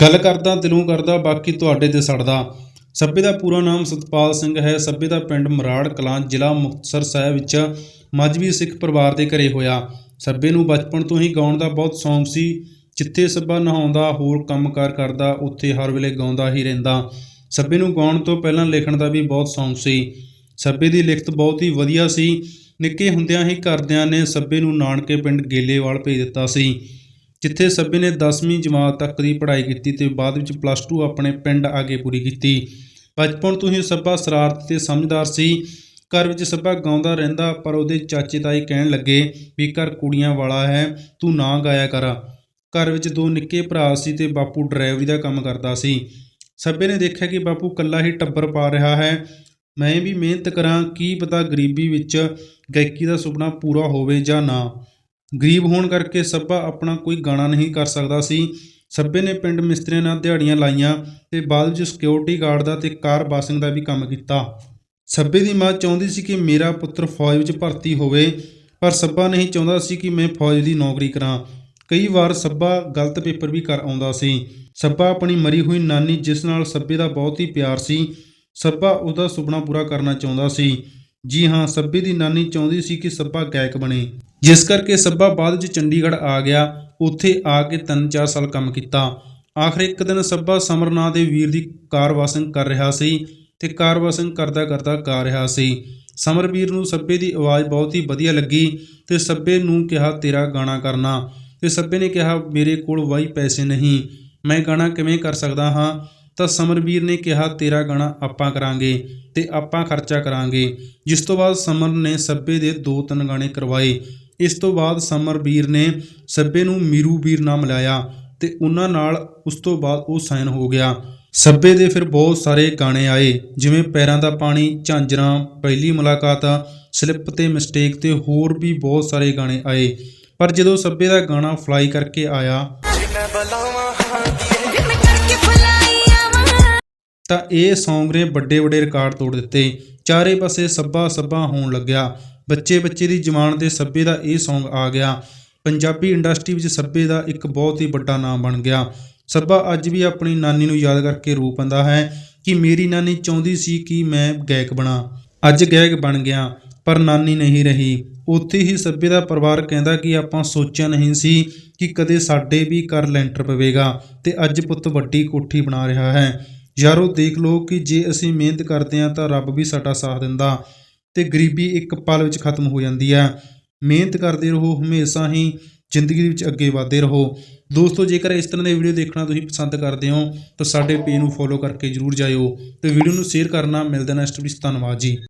ਗੱਲ ਕਰਦਾ, ਦਿਲੋਂ ਕਰਦਾ, ਬਾਕੀ ਤੁਹਾਡੇ ਤੇ ਸੜਦਾ। ਸੱਬੇ ਦਾ ਪੂਰਾ ਨਾਮ ਸਤਪਾਲ ਸਿੰਘ ਹੈ। ਸੱਬੇ ਦਾ ਪਿੰਡ ਮਰਾੜ ਕਲਾਂ ਜ਼ਿਲ੍ਹਾ ਮੁਕਤਸਰ ਸਾਹਿਬ ਵਿੱਚ ਮਜਬੀ ਸਿੱਖ ਪਰਿਵਾਰ ਦੇ ਘਰੇ ਹੋਇਆ। ਸੱਬੇ ਨੂੰ ਬਚਪਨ ਤੋਂ ਹੀ ਗਾਉਣ ਦਾ ਬਹੁਤ ਸ਼ੌਂਕ ਸੀ। ਜਿੱਥੇ ਸੱਬਾ ਨਹਾਉਂਦਾ, ਹੋਰ ਕੰਮਕਾਰ ਕਰਦਾ, ਉੱਥੇ ਹਰ ਵੇਲੇ ਗਾਉਂਦਾ ਹੀ ਰਹਿੰਦਾ। ਸੱਬੇ ਨੂੰ ਗਾਉਣ ਤੋਂ ਪਹਿਲਾਂ ਲਿਖਣ ਦਾ ਵੀ ਬਹੁਤ ਸ਼ੌਂਕ ਸੀ। ਸੱਬੇ ਦੀ ਲਿਖਤ ਬਹੁਤ ਹੀ ਵਧੀਆ ਸੀ। ਨਿੱਕੇ ਹੁੰਦਿਆਂ ਹੀ ਘਰਦਿਆਂ ਨੇ ਸੱਬੇ ਨੂੰ ਨਾਨਕੇ ਪਿੰਡ ਗੇਲੇਵਾਲ ਭੇਜ ਦਿੱਤਾ ਸੀ। ਜਿੱਥੇ ਸੱਬੇ ਨੇ 10ਵੀਂ ਜਮਾਤ ਤੱਕ ਦੀ ਪੜ੍ਹਾਈ ਕੀਤੀ ਤੇ ਬਾਅਦ ਵਿੱਚ ਪਲੱਸ 2 ਆਪਣੇ ਪਿੰਡ ਆ ਕੇ ਪੂਰੀ ਕੀਤੀ। ਬਚਪਨ ਤੋਂ ਹੀ ਸੱਬਾ ਸ਼ਰਾਰਤ ਤੇ ਸਮਝਦਾਰ ਸੀ। ਘਰ ਵਿੱਚ ਸੱਬਾ ਗਾਉਂਦਾ ਰਹਿੰਦਾ, ਪਰ ਉਹਦੇ ਚਾਚੇ ਤਾਈ ਕਹਿਣ ਲੱਗੇ ਵੀ, ਘਰ ਕੁੜੀਆਂ ਵਾਲਾ ਹੈ, ਤੂੰ ਨਾ ਗਾਇਆ ਕਰ। ਘਰ ਵਿੱਚ ਦੋ ਨਿੱਕੇ ਭਰਾ ਸੀ ਤੇ ਬਾਪੂ ਡਰਾਈਵਰੀ ਦਾ ਕੰਮ ਕਰਦਾ ਸੀ। ਸੱਬੇ ਨੇ ਦੇਖਿਆ ਕਿ ਬਾਪੂ ਕੱਲਾ ਹੀ ਟੱਬਰ ਪਾ ਰਿਹਾ ਹੈ। ਮੈਂ ਵੀ ਮਿਹਨਤ ਕਰਾਂ, ਕੀ ਪਤਾ ਗਰੀਬੀ ਵਿੱਚ ਗਾਇਕੀ ਦਾ ਸੁਪਨਾ ਪੂਰਾ ਹੋਵੇ ਜਾਂ ਨਾ। ਗਰੀਬ ਹੋਣ ਕਰਕੇ ਸੱਭਾ ਆਪਣਾ ਕੋਈ ਗਾਣਾ ਨਹੀਂ ਕਰ ਸਕਦਾ ਸੀ। ਸੱਬੇ ਨੇ ਪਿੰਡ ਮਿਸਤਰੀਆਂ ਨਾਲ ਦਿਹਾੜੀਆਂ ਲਾਈਆਂ ਤੇ ਬਾਅਦ ਵਿੱਚ ਸਿਕਿਉਰਿਟੀ ਗਾਰਡ ਦਾ ਤੇ ਕਾਰ ਬਾਸਿੰਗ ਦਾ ਵੀ ਕੰਮ ਕੀਤਾ। ਸੱਬੇ ਦੀ ਮਾਂ ਚਾਹੁੰਦੀ ਸੀ ਕਿ ਮੇਰਾ ਪੁੱਤਰ ਫੌਜ ਵਿੱਚ ਭਰਤੀ ਹੋਵੇ, ਪਰ ਸੱਬਾ ਨਹੀਂ ਚਾਹੁੰਦਾ ਸੀ ਕਿ ਮੈਂ ਫੌਜ ਦੀ ਨੌਕਰੀ ਕਰਾਂ। ਕਈ ਵਾਰ ਸੱਬਾ ਗਲਤ ਪੇਪਰ ਵੀ ਕਰ ਆਉਂਦਾ ਸੀ। ਸੱਬਾ ਆਪਣੀ ਮਰੀ ਹੋਈ ਨਾਨੀ ਜਿਸ ਨਾਲ ਸੱਬੇ ਦਾ ਬਹੁਤ ਹੀ ਪਿਆਰ ਸੀ। ਸੱਬਾ ਉਹਦਾ ਸੁਪਨਾ ਪੂਰਾ ਕਰਨਾ ਚਾਹੁੰਦਾ ਸੀ। ਜੀ ਹਾਂ, ਸੱਬੇ ਦੀ ਨਾਨੀ ਚਾਹੁੰਦੀ ਸੀ ਕਿ ਸੱਬਾ ਗਾਇਕ ਬਣੇ। ਜਿਸ ਕਰਕੇ ਸੱਬਾ ਬਾਅਦ ਵਿੱਚ ਚੰਡੀਗੜ੍ਹ ਆ ਗਿਆ, ਉੱਥੇ ਆ ਕੇ 3-4 ਸਾਲ ਕੰਮ ਕੀਤਾ। ਆਖਰ ਇੱਕ ਦਿਨ ਸੱਬਾ ਸਮਰ ਨਾਂ ਦੇ ਵੀਰ ਦੀ ਕਾਰ ਵਾਸ਼ਿੰਗ ਕਰ ਰਿਹਾ ਸੀ ਤੇ ਕਾਰ ਵਾਸ਼ਿੰਗ ਕਰਦਾ ਕਰਦਾ ਗਾ ਰਿਹਾ ਸੀ। ਸਮਰਵੀਰ ਨੂੰ ਸੱਬੇ ਦੀ ਆਵਾਜ਼ ਬਹੁਤ ਹੀ ਵਧੀਆ ਲੱਗੀ ਤੇ ਸੱਬੇ ਨੂੰ ਕਿਹਾ, ਤੇਰਾ ਗਾਣਾ ਕਰਨਾ। ਤੇ ਸੱਬੇ ਨੇ ਕਿਹਾ, ਮੇਰੇ ਕੋਲ ਵਾਈ ਪੈਸੇ ਨਹੀਂ, ਮੈਂ ਗਾਣਾ ਕਿਵੇਂ ਕਰ ਸਕਦਾ ਹਾਂ? ਤਾਂ ਸਮਰਵੀਰ ਨੇ ਕਿਹਾ, ਤੇਰਾ ਗਾਣਾ ਆਪਾਂ ਕਰਾਂਗੇ ਤੇ ਆਪਾਂ ਖਰਚਾ ਕਰਾਂਗੇ। ਜਿਸ ਤੋਂ ਬਾਅਦ ਸਮਰ ਨੇ ਸੱਬੇ ਦੇ ਦੋ ਤਿੰਨ ਗਾਣੇ ਕਰਵਾਏ। ਇਸ ਤੋਂ ਬਾਅਦ ਸਮਰਵੀਰ ਨੇ ਸੱਬੇ ਨੂੰ ਮੀਰੂ ਵੀਰ ਨਾਮ ਲਾਇਆ ਤੇ ਉਹਨਾਂ ਨਾਲ ਉਸ ਤੋਂ ਬਾਅਦ ਉਹ ਸਾਈਨ ਹੋ ਗਿਆ। ਸੱਬੇ ਦੇ ਫਿਰ ਬਹੁਤ ਸਾਰੇ ਗਾਣੇ ਆਏ, ਜਿਵੇਂ ਪੈਰਾਂ ਦਾ ਪਾਣੀ, ਝਾਂਜਰਾਂ, ਪਹਿਲੀ ਮੁਲਾਕਾਤ, ਸਲਿੱਪ ਤੇ ਮਿਸਟੇਕ ਤੇ ਹੋਰ ਵੀ ਬਹੁਤ ਸਾਰੇ ਗਾਣੇ ਆਏ। ਪਰ ਜਦੋਂ ਸੱਬੇ ਦਾ ਗਾਣਾ ਫਲਾਈ ਕਰਕੇ ਆਇਆ, ਤਾਂ ਇਹ ਸੌਂਗ ਨੇ ਵੱਡੇ ਵੱਡੇ ਰਿਕਾਰਡ ਤੋੜ ਦਿੱਤੇ। ਚਾਰੇ ਪਾਸੇ ਸੱਬਾ ਸੱਬਾ ਹੋਣ ਲੱਗਿਆ। ਬੱਚੇ ਬੱਚੇ ਦੀ ਜਵਾਨ ਦੇ ਸੱਬੇ ਦਾ ਇਹ Song ਆ ਗਿਆ। ਪੰਜਾਬੀ ਇੰਡਸਟਰੀ ਵਿੱਚ ਸੱਬੇ ਦਾ ਇੱਕ ਬਹੁਤ ਹੀ ਵੱਡਾ ਨਾਮ ਬਣ ਗਿਆ। ਸੱਬਾ ਅੱਜ ਵੀ ਆਪਣੀ ਨਾਨੀ ਨੂੰ ਯਾਦ ਕਰਕੇ ਰੋ ਪੈਂਦਾ ਹੈ ਕਿ ਮੇਰੀ ਨਾਨੀ ਚਾਹੁੰਦੀ ਸੀ ਕਿ ਮੈਂ ਗਾਇਕ ਬਣਾ। ਅੱਜ ਗਾਇਕ ਬਣ ਗਿਆ, ਪਰ ਨਾਨੀ ਨਹੀਂ ਰਹੀ। ਉੱਥੇ ਹੀ ਸੱਬੇ ਦਾ ਪਰਿਵਾਰ ਕਹਿੰਦਾ ਕਿ ਆਪਾਂ ਸੋਚਿਆ ਨਹੀਂ ਸੀ ਕਿ ਕਦੇ ਸਾਡੇ ਵੀ ਘਰ ਲੈਂਟਰ ਪਵੇਗਾ ਤੇ ਅੱਜ ਪੁੱਤ ਵੱਡੀ ਕੋਠੀ ਬਣਾ ਰਿਹਾ ਹੈ। ਯਾਰੋ ਦੇਖ ਲਓ ਕਿ ਜੇ ਅਸੀਂ ਮਿਹਨਤ ਕਰਦੇ ਹਾਂ ਤਾਂ ਰੱਬ ਵੀ ਸਾਡਾ ਸਾਥ ਦਿੰਦਾ। ਤੇ ਗਰੀਬੀ ਇੱਕ ਪਲ ਵਿੱਚ ਖਤਮ ਹੋ ਜਾਂਦੀ ਹੈ। ਮਿਹਨਤ ਕਰਦੇ ਰਹੋ, ਹਮੇਸ਼ਾ ਹੀ ਜ਼ਿੰਦਗੀ ਦੇ ਵਿੱਚ ਅੱਗੇ ਵਧਦੇ ਰਹੋ। ਦੋਸਤੋ, ਜੇਕਰ ਇਸ ਤਰ੍ਹਾਂ ਦੇ ਵੀਡੀਓ ਦੇਖਣਾ ਤੁਸੀਂ ਪਸੰਦ ਕਰਦੇ ਹੋ, ਤਾਂ ਸਾਡੇ ਪੇਜ ਨੂੰ ਫੋਲੋ ਕਰਕੇ ਜਰੂਰ ਜਾਇਓ ਤੇ ਵੀਡੀਓ ਨੂੰ ਸ਼ੇਅਰ ਕਰਨਾ। ਮਿਲਦਾ ਨੈਕਸਟ ਵੀਡੀਓ ਧੰਨਵਾਦ ਜੀ।